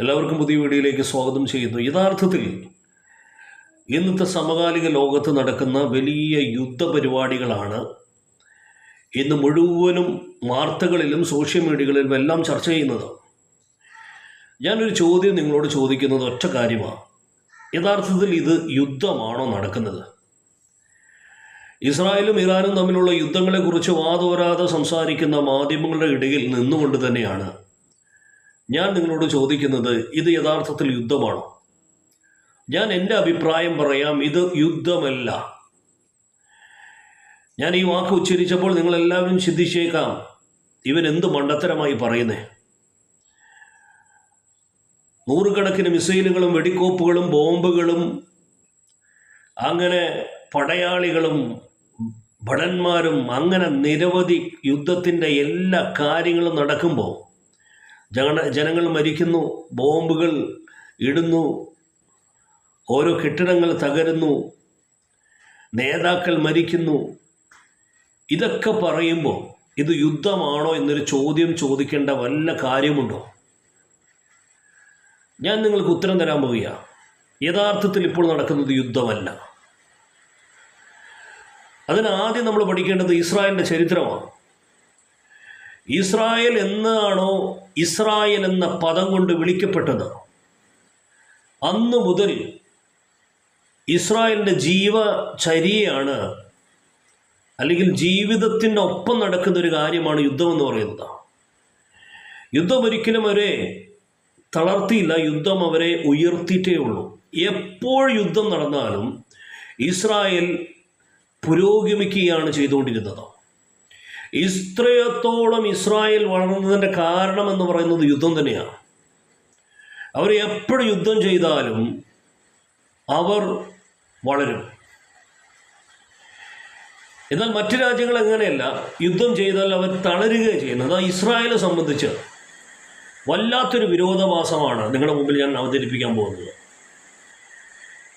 എല്ലാവർക്കും പുതിയ വീഡിയോയിലേക്ക് സ്വാഗതം ചെയ്യുന്നു. യഥാർത്ഥത്തിൽ ഇന്നത്തെ സമകാലിക ലോകത്ത് നടക്കുന്ന വലിയ യുദ്ധ പരിപാടികളാണ് ഇന്ന് മുഴുവനും വാർത്തകളിലും സോഷ്യൽ മീഡിയകളിലും എല്ലാം ചർച്ച ചെയ്യുന്നത്. ഞാനൊരു ചോദ്യം നിങ്ങളോട് ചോദിക്കുന്നത് ഒറ്റ കാര്യമാണ്. യഥാർത്ഥത്തിൽ ഇത് യുദ്ധമാണോ നടക്കുന്നത്? ഇസ്രായേലും ഇറാനും തമ്മിലുള്ള യുദ്ധങ്ങളെക്കുറിച്ച് വാതോരാതെ സംസാരിക്കുന്ന മാധ്യമങ്ങളുടെ ഇടയിൽ നിന്നുകൊണ്ട് തന്നെയാണ് ഞാൻ നിങ്ങളോട് ചോദിക്കുന്നത് ഇത് യഥാർത്ഥത്തിൽ യുദ്ധമാണോ? ഞാൻ എന്റെ അഭിപ്രായം പറയാം ഇത് യുദ്ധമല്ല. ഞാൻ ഈ വാക്ക് ഉച്ചരിച്ചപ്പോൾ നിങ്ങളെല്ലാവരും ചിന്തിച്ചേക്കാം ഇവൻ എന്ത് മണ്ടത്തരമായി പറയുന്നേ. നൂറുകണക്കിന് മിസൈലുകളും വെടിക്കോപ്പുകളും ബോംബുകളും അങ്ങനെ പടയാളികളും ഭടന്മാരും അങ്ങനെ നിരവധി യുദ്ധത്തിന്റെ എല്ലാ കാര്യങ്ങളും നടക്കുമ്പോൾ ജന ജനങ്ങൾ മരിക്കുന്നു ബോംബുകൾ ഇടുന്നു ഓരോ കെട്ടിടങ്ങൾ തകരുന്നു നേതാക്കൾ മരിക്കുന്നു. ഇതൊക്കെ പറയുമ്പോൾ ഇത് യുദ്ധമാണോ എന്നൊരു ചോദ്യം ചോദിക്കേണ്ട വല്ല കാര്യമുണ്ടോ? ഞാൻ നിങ്ങൾക്ക് ഉത്തരം തരാൻ പോവുക യഥാർത്ഥത്തിൽ ഇപ്പോൾ നടക്കുന്നത് യുദ്ധമല്ല. അതിനാദ്യം നമ്മൾ പഠിക്കേണ്ടത് ഇസ്രായേലിന്റെ ചരിത്രമാണ്. ഇസ്രായേൽ എന്നാണോ ഇസ്രായേൽ എന്ന പദം കൊണ്ട് വിളിക്കപ്പെട്ടത്? അന്ന് മുതൽ ഇസ്രായേലിന്റെ ജീവചര്യയാണ് അല്ലെങ്കിൽ ജീവിതത്തിന്റെ ഒപ്പം നടക്കുന്ന ഒരു കാര്യമാണ് യുദ്ധം എന്ന് പറയുന്നത്. യുദ്ധം ഒരിക്കലും അവരെ തളർത്തിയില്ല. യുദ്ധം അവരെ ഉയർത്തിയിട്ടേ ഉള്ളൂ. എപ്പോൾ യുദ്ധം നടന്നാലും ഇസ്രായേൽ പുരോഗമിക്കുകയാണ് ചെയ്തുകൊണ്ടിരുന്നത്. ഇത്രയത്തോളം ഇസ്രായേൽ വളർന്നതിന്റെ കാരണം എന്ന് പറയുന്നത് യുദ്ധം തന്നെയാണ്. അവർ എപ്പോഴും യുദ്ധം ചെയ്താലും അവർ വളരും. എന്നാൽ മറ്റു രാജ്യങ്ങൾ എങ്ങനെയല്ല യുദ്ധം ചെയ്താൽ അവർ തളരുകയാണ് ചെയ്യുന്നത്. അത് ഇസ്രായേലെ സംബന്ധിച്ച് വല്ലാത്തൊരു വിരോധവാസമാണ് നിങ്ങളുടെ മുമ്പിൽ ഞാൻ അവതരിപ്പിക്കാൻ പോകുന്നത്.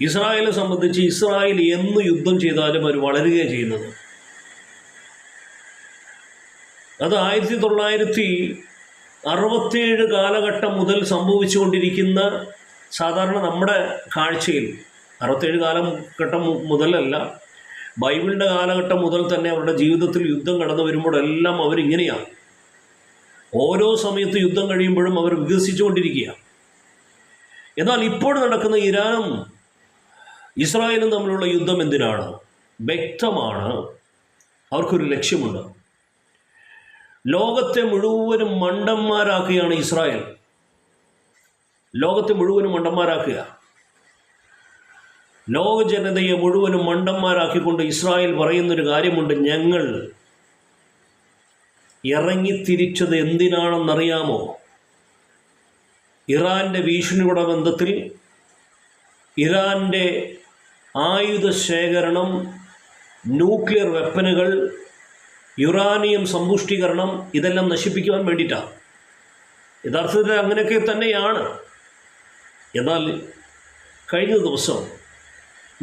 ഇസ്രായേലെ സംബന്ധിച്ച് ഇസ്രായേൽ എന്ന് യുദ്ധം ചെയ്താലും അവർ വളരുകയാണ് ചെയ്യുന്നത്. അത് ആയിരത്തി തൊള്ളായിരത്തി അറുപത്തേഴ് കാലഘട്ടം മുതൽ സംഭവിച്ചുകൊണ്ടിരിക്കുന്ന സാധാരണ നമ്മുടെ കാഴ്ചയിൽ അറുപത്തേഴ് കാലഘട്ടം മുതലല്ല ബൈബിളിന്റെ കാലഘട്ടം മുതൽ തന്നെ അവരുടെ ജീവിതത്തിൽ യുദ്ധം കടന്നു വരുമ്പോഴെല്ലാം അവരിങ്ങനെയാണ് ഓരോ സമയത്ത് യുദ്ധം കഴിയുമ്പോഴും അവർ വികസിച്ചുകൊണ്ടിരിക്കുകയാണ് എന്നാൽ ഇപ്പോൾ നടക്കുന്ന ഇറാനും ഇസ്രായേലും തമ്മിലുള്ള യുദ്ധം എന്തിനാണ്? വ്യക്തമാണ്. അവർക്കൊരു ലക്ഷ്യമുണ്ട്. ലോകത്തെ മുഴുവനും മണ്ടന്മാരാക്കുകയാണ് ഇസ്രായേൽ. ലോകത്തെ മുഴുവനും മണ്ടന്മാരാക്കുക. ലോക ജനതയെ മുഴുവനും മണ്ടന്മാരാക്കിക്കൊണ്ട് ഇസ്രായേൽ പറയുന്നൊരു കാര്യമുണ്ട്. ഞങ്ങൾ ഇറങ്ങിത്തിരിച്ചത് എന്തിനാണെന്നറിയാമോ? ഇറാന്റെ ഭീഷണിയുടെ ബന്ധത്തിൽ ഇറാന്റെ ആയുധ ശേഖരണം ന്യൂക്ലിയർ വെപ്പനുകൾ യുറാനിയം സമ്പുഷ്ടീകരണം ഇതെല്ലാം നശിപ്പിക്കുവാൻ വേണ്ടിയിട്ടാണ് യഥാർത്ഥത്തിൽ അങ്ങനെയൊക്കെ തന്നെയാണ്. എന്നാൽ കഴിഞ്ഞ ദിവസം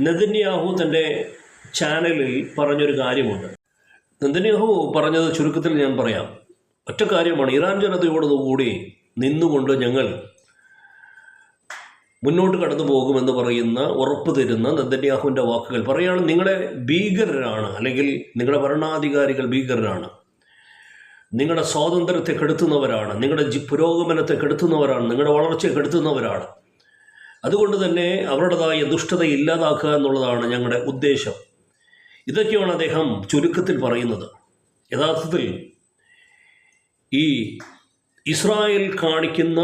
നെതന്യാഹു തന്റെ ചാനലിൽ പറഞ്ഞൊരു കാര്യമുണ്ട്. നെതന്യാഹു പറഞ്ഞത് ചുരുക്കത്തിൽ ഞാൻ പറയാം. ഒറ്റ കാര്യമാണ് ഇറാൻ ജനതയോട് കൂടി നിന്നുകൊണ്ട് ഞങ്ങൾ മുന്നോട്ട് കടന്നു പോകുമെന്ന് പറയുന്ന ഉറപ്പ് തരുന്ന നന്ദന്യാഹുവിന്റെ വാക്കുകൾ. പറയുകയാണ് നിങ്ങളെ ഭീകരരാണ് അല്ലെങ്കിൽ നിങ്ങളുടെ ഭരണാധികാരികൾ ഭീകരരാണ്. നിങ്ങളുടെ സ്വാതന്ത്ര്യത്തെ കെടുത്തുന്നവരാണ് നിങ്ങളുടെ പുരോഗമനത്തെ കെടുത്തുന്നവരാണ് നിങ്ങളുടെ വളർച്ചയെ കെടുത്തുന്നവരാണ്. അതുകൊണ്ട് തന്നെ അവരുടേതായ ദുഷ്ടത ഇല്ലാതാക്കുക എന്നുള്ളതാണ് ഞങ്ങളുടെ ഉദ്ദേശം. ഇതൊക്കെയാണ് അദ്ദേഹം ചുരുക്കത്തിൽ പറയുന്നത്. യഥാർത്ഥത്തിൽ ഈ ഇസ്രായേൽ കാണിക്കുന്ന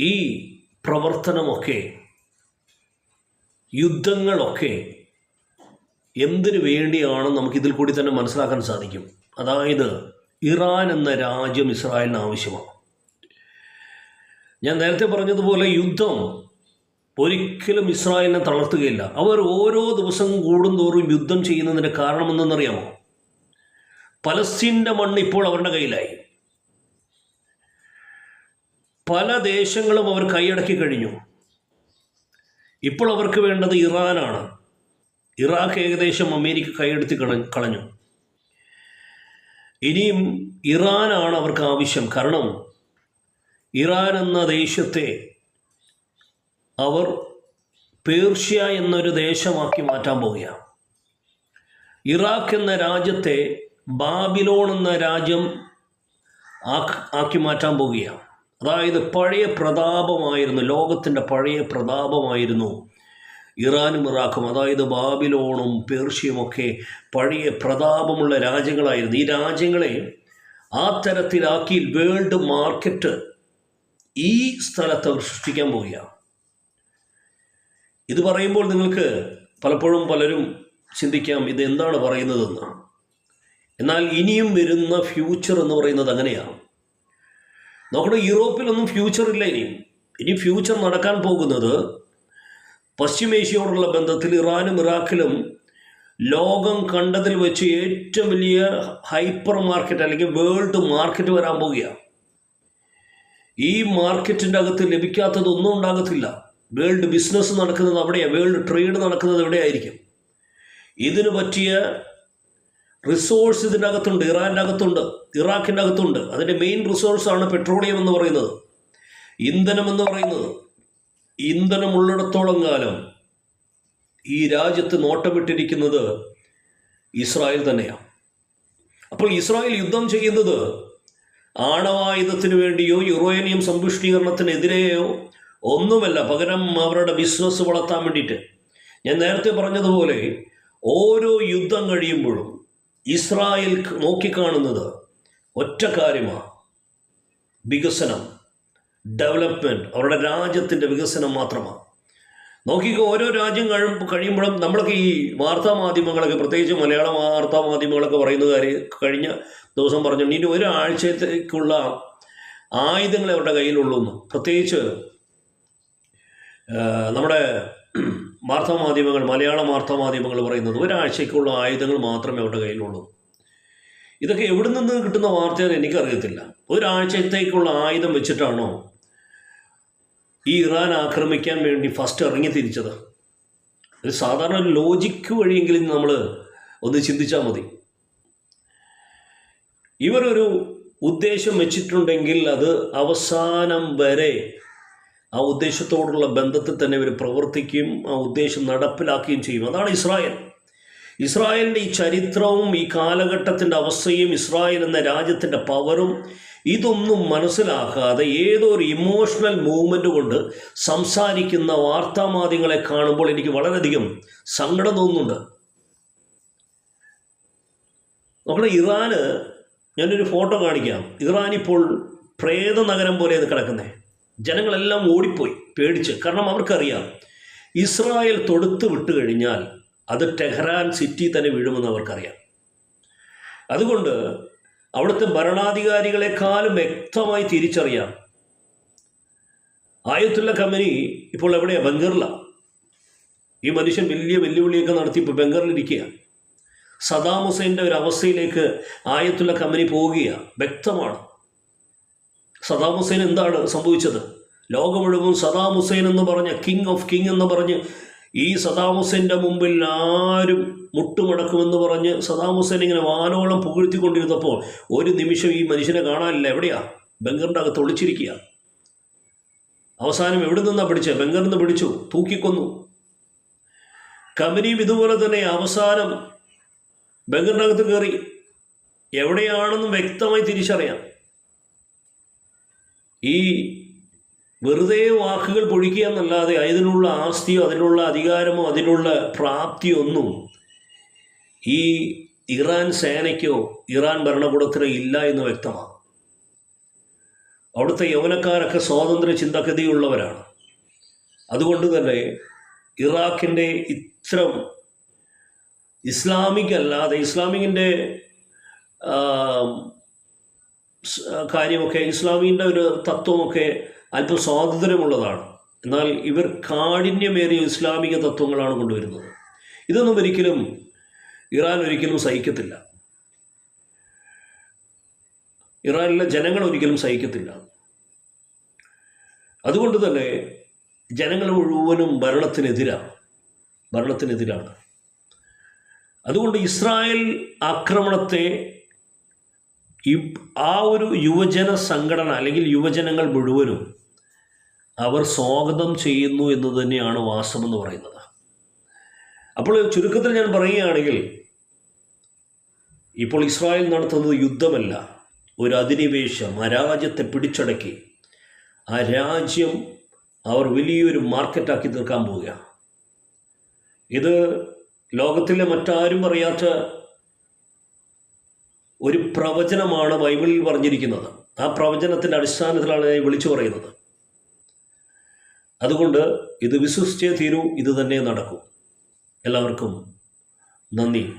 ഈ പ്രവർത്തനമൊക്കെ യുദ്ധങ്ങളൊക്കെ എന്തിനു വേണ്ടിയാണ് നമുക്കിതിൽ കൂടി തന്നെ മനസ്സിലാക്കാൻ സാധിക്കും. അതായത് ഇറാൻ എന്ന രാജ്യം ഇസ്രായേലിന് ആവശ്യമാണ്. ഞാൻ നേരത്തെ പറഞ്ഞതുപോലെ യുദ്ധം ഒരിക്കലും ഇസ്രായേലിനെ തളർത്തുകയില്ല. അവർ ഓരോ ദിവസം കൂടുന്തോറും യുദ്ധം ചെയ്യുന്നതിന്റെ കാരണമെന്തെന്നറിയാമോ? പലസ്തീന്റെ മണ്ണ് ഇപ്പോൾ അവരുടെ കയ്യിലായി. പല ദേശങ്ങളും അവർ കൈയടക്കി കഴിഞ്ഞു. ഇപ്പോൾ അവർക്ക് വേണ്ടത് ഇറാനാണ്. ഇറാഖ് ഏകദേശം അമേരിക്ക കൈയെടുത്ത് കളഞ്ഞു. ഇനിയും ഇറാനാണ് അവർക്ക് ആവശ്യം. കാരണം ഇറാൻ എന്ന ദേശത്തെ അവർ പേർഷ്യ എന്നൊരു ദേശമാക്കി മാറ്റാൻ പോവുകയാണ്. ഇറാഖ് എന്ന രാജ്യത്തെ ബാബിലോൺ എന്ന രാജ്യം ആക്ക് മാറ്റാൻ പോവുകയാണ്. അതായത് പഴയ പ്രതാപമായിരുന്നു ലോകത്തിന്റെ പഴയ പ്രതാപമായിരുന്നു. ഇറാനും ഇറാഖും അതായത് ബാബിലോണും പേർഷ്യയുമൊക്കെ പഴയ പ്രതാപമുള്ള രാജ്യങ്ങളായിരുന്നു. ഈ രാജ്യങ്ങളെ ആ തരത്തിലാക്കി വേൾഡ് മാർക്കറ്റ് ഈ സ്ഥലത്ത് അവർ സൃഷ്ടിക്കാൻ പോവുകയാണ്. ഇത് പറയുമ്പോൾ നിങ്ങൾക്ക് പലപ്പോഴും പലരും ചിന്തിക്കാം ഇത് എന്താണ് പറയുന്നതെന്ന്. എന്നാൽ ഇനിയും വരുന്ന ഫ്യൂച്ചർ എന്ന് പറയുന്നത് അങ്ങനെയാണ്. നോക്കണം യൂറോപ്പിലൊന്നും ഫ്യൂച്ചർ ഇല്ല ഇനി. ഇനി ഫ്യൂച്ചർ നടക്കാൻ പോകുന്നത് പശ്ചിമേഷ്യയോടുള്ള ബന്ധത്തിൽ ഇറാനും ഇറാഖിലും ലോകം കണ്ടതിൽ വെച്ച് ഏറ്റവും വലിയ ഹൈപ്പർ മാർക്കറ്റ് അല്ലെങ്കിൽ വേൾഡ് മാർക്കറ്റ് വരാൻ പോവുകയാണ് ഈ മാർക്കറ്റിന്റെ അകത്ത് ലഭിക്കാത്തതൊന്നും ഉണ്ടാകത്തില്ല. വേൾഡ് ബിസിനസ് നടക്കുന്നത് അവിടെയാണ് വേൾഡ് ട്രേഡ് നടക്കുന്നത് എവിടെയായിരിക്കും ഇതിന് പറ്റിയ റിസോഴ്സ് അകത്തുണ്ട് ഇറാന്റെ അകത്തുണ്ട് ഇറാഖിന്റെ അകത്തുണ്ട് അതിന്റെ മെയിൻ റിസോഴ്സാണ് പെട്രോളിയം എന്ന് പറയുന്നത്. ഇന്ധനം എന്ന് പറയുന്നത്. ഇന്ധനം ഉള്ളിടത്തോളം കാലം ഈ രാജ്യത്ത് നോട്ടമിട്ടിരിക്കുന്നത് ഇസ്രായേൽ തന്നെയാണ്. അപ്പോൾ ഇസ്രായേൽ യുദ്ധം ചെയ്യുന്നത് ആണവായുധത്തിന് വേണ്ടിയോ യുറേനിയം സമ്പുഷ്ടീകരണത്തിനെതിരെയോ ഒന്നുമല്ല. പകരം അവരുടെ ബിസിനസ് വളർത്താൻ വേണ്ടിയിട്ട്. ഞാൻ നേരത്തെ പറഞ്ഞതുപോലെ ഓരോ യുദ്ധം കഴിയുമ്പോഴും ഇസ്രായേൽ നോക്കിക്കാണുന്നത് ഒറ്റ കാര്യമാണ് വികസനം. ഡെവലപ്മെന്റ് അവരുടെ രാജ്യത്തിന്റെ വികസനം മാത്രമാണ് നോക്കിക്കോ ഓരോ രാജ്യം കഴിയുമ്പോൾ കഴിയുമ്പോഴും നമ്മളൊക്കെ ഈ വാർത്താ മാധ്യമങ്ങളൊക്കെ പ്രത്യേകിച്ച് മലയാള വാർത്താ മാധ്യമങ്ങളൊക്കെ പറയുന്ന കാര്യം കഴിഞ്ഞ ദിവസം പറഞ്ഞിട്ടുണ്ട് ഇനി ഒരാഴ്ചത്തേക്കുള്ള ആയുധങ്ങൾ അവരുടെ കയ്യിലുള്ളൂ എന്ന് പ്രത്യേകിച്ച് നമ്മുടെ വാർത്താ മാധ്യമങ്ങൾ മലയാള വാർത്താമാധ്യമങ്ങൾ പറയുന്നത് ഒരാഴ്ചയ്ക്കുള്ള ആയുധങ്ങൾ മാത്രമേ അവരുടെ കയ്യിലുള്ളൂ. ഇതൊക്കെ എവിടെ നിന്ന് കിട്ടുന്ന വാർത്തയെന്ന് എനിക്കറിയത്തില്ല. ഒരാഴ്ചത്തേക്കുള്ള ആയുധം വെച്ചിട്ടാണോ ഈ ഇറാൻ ആക്രമിക്കാൻ വേണ്ടി ഫസ്റ്റ് ഇറങ്ങി തിരിച്ചത്? ഒരു സാധാരണ ലോജിക്ക് വഴിയെങ്കിലും നമ്മൾ ഒന്ന് ചിന്തിച്ചാൽ മതി. ഇവരൊരു ഉദ്ദേശം വെച്ചിട്ടുണ്ടെങ്കിൽ അത് അവസാനം വരെ ആ ഉദ്ദേശത്തോടുള്ള ബന്ധത്തിൽ തന്നെ ഇവർ പ്രവർത്തിക്കുകയും ആ ഉദ്ദേശം നടപ്പിലാക്കുകയും ചെയ്യും. അതാണ് ഇസ്രായേൽ. ഇസ്രായേലിന്റെ ഈ ചരിത്രവും ഈ കാലഘട്ടത്തിന്റെ അവസ്ഥയും ഇസ്രായേൽ എന്ന രാജ്യത്തിന്റെ പവറും ഇതൊന്നും മനസ്സിലാക്കാതെ ഏതൊരു ഇമോഷണൽ മൂവ്മെന്റ് കൊണ്ട് സംസാരിക്കുന്ന വാർത്താമാധ്യമങ്ങളെ കാണുമ്പോൾ എനിക്ക് വളരെയധികം സങ്കടം തോന്നുന്നുണ്ട്. നോക്കണം ഇറാന് ഞാനൊരു ഫോട്ടോ കാണിക്കാം. ഇറാൻ ഇപ്പോൾ പ്രേത നഗരം പോലെയാണ് കിടക്കുന്നത് ജനങ്ങളെല്ലാം ഓടിപ്പോയി പേടിച്ച്. കാരണം അവർക്കറിയാം ഇസ്രായേൽ തൊടുത്ത് വിട്ട് കഴിഞ്ഞാൽ അത് ടെഹ്റാൻ സിറ്റി തന്നെ വീഴുമെന്ന് അവർക്കറിയാം. അതുകൊണ്ട് അവിടുത്തെ ഭരണാധികാരികളെക്കാളും വ്യക്തമായി തിരിച്ചറിയാം. ആയത്തുള്ള കമ്പനി ഇപ്പോൾ എവിടെയാണ് ബംഗറിലാണ് ഈ മനുഷ്യൻ വലിയ വെല്ലുവിളിയൊക്കെ നടത്തി ഇപ്പോൾ ബംഗറിലിരിക്കുക സദാം ഹുസൈന്റെ ഒരു അവസ്ഥയിലേക്ക് ആയത്തുള്ള കമ്പനി പോവുകയാണ് വ്യക്തമാണ്. സദാം ഹുസൈൻ എന്താണ് സംഭവിച്ചത്? ലോകം മുഴുവൻ സദാം ഹുസൈൻ എന്ന് പറഞ്ഞ കിങ് ഓഫ് കിങ് എന്ന് പറഞ്ഞ് ഈ സദാം ഹുസൈന്റെ മുമ്പിൽ ആരും മുട്ടുമടക്കുമെന്ന് പറഞ്ഞ് സദാം ഹുസൈൻ ഇങ്ങനെ വാനോളം പുകഴ്ത്തിക്കൊണ്ടിരുന്നപ്പോൾ ഒരു നിമിഷം ഈ മനുഷ്യനെ കാണാനില്ല. എവിടെയാ? ബംഗറിന്റെ അകത്ത് ഒളിച്ചിരിക്കുക. അവസാനം എവിടെ നിന്നാണ് പിടിച്ചത് ബംഗറിൽ നിന്ന് പിടിച്ചു തൂക്കിക്കൊന്നു. കമ്പനിയും ഇതുപോലെ തന്നെ അവസാനം ബംഗറിനകത്ത് കയറി. എവിടെയാണെന്ന് വ്യക്തമായി തിരിച്ചറിയാം. ഈ വെറുതെ വാക്കുകൾ പൊഴിക്കുക എന്നല്ലാതെ അതിനുള്ള ആസ്തിയോ അതിനുള്ള അധികാരമോ അതിനുള്ള പ്രാപ്തിയോ ഒന്നും ഈ ഇറാൻ സേനയ്ക്കോ ഇറാൻ ഭരണകൂടത്തിനോ ഇല്ല എന്ന് വ്യക്തമാണ്. അവിടുത്തെ യൗവനക്കാരൊക്കെ സ്വാതന്ത്ര്യ ചിന്തഗതിയുള്ളവരാണ്. അതുകൊണ്ട് തന്നെ ഇറാഖിന്റെ ഇത്തരം ഇസ്ലാമിക് അല്ലാതെ ഇസ്ലാമികിന്റെ കാര്യമൊക്കെ ഇസ്ലാമിന്റെ ഒരു തത്വമൊക്കെ അല്പം സ്വാതന്ത്ര്യമുള്ളതാണ്. എന്നാൽ ഇവർ കാഠിന്യമേറിയ ഇസ്ലാമിക തത്വങ്ങളാണ് കൊണ്ടുവരുന്നത്. ഇതൊന്നും ഒരിക്കലും ഇറാൻ ഒരിക്കലും സഹിക്കത്തില്ല. ഇറാനിലെ ജനങ്ങൾ ഒരിക്കലും സഹിക്കത്തില്ല. അതുകൊണ്ട് തന്നെ ജനങ്ങൾ മുഴുവനും ഭരണത്തിനെതിരാണ്. ഭരണത്തിനെതിരാണ്. അതുകൊണ്ട് ഇസ്രായേൽ ആക്രമണത്തെ ആ ഒരു യുവജന സംഘടന അല്ലെങ്കിൽ യുവജനങ്ങൾ മുഴുവനും അവർ സ്വാഗതം ചെയ്യുന്നു എന്ന് തന്നെയാണ് വാസ്തവം എന്ന് പറയുന്നത്. അപ്പോൾ ചുരുക്കത്തിൽ ഞാൻ പറയുകയാണെങ്കിൽ ഇപ്പോൾ ഇസ്രായേൽ നടത്തുന്നത് യുദ്ധമല്ല. ഒരു അധിനിവേശം ആ രാജ്യത്തെ പിടിച്ചടക്കി ആ രാജ്യം അവർ വലിയൊരു മാർക്കറ്റാക്കി തീർക്കാൻ പോവുകയാണ്. ഇത് ലോകത്തിലെ മറ്റാരും അറിയാത്ത ഒരു പ്രവചനമാണ് ബൈബിളിൽ പറഞ്ഞിരിക്കുന്നത്. ആ പ്രവചനത്തിന്റെ അടിസ്ഥാനത്തിലാണ് ഞാൻ വിളിച്ചു പറയുന്നത്. അതുകൊണ്ട് ഇത് വിശ്വസിച്ചേ തീരൂ ഇത് തന്നെ നടക്കും. എല്ലാവർക്കും നന്ദി.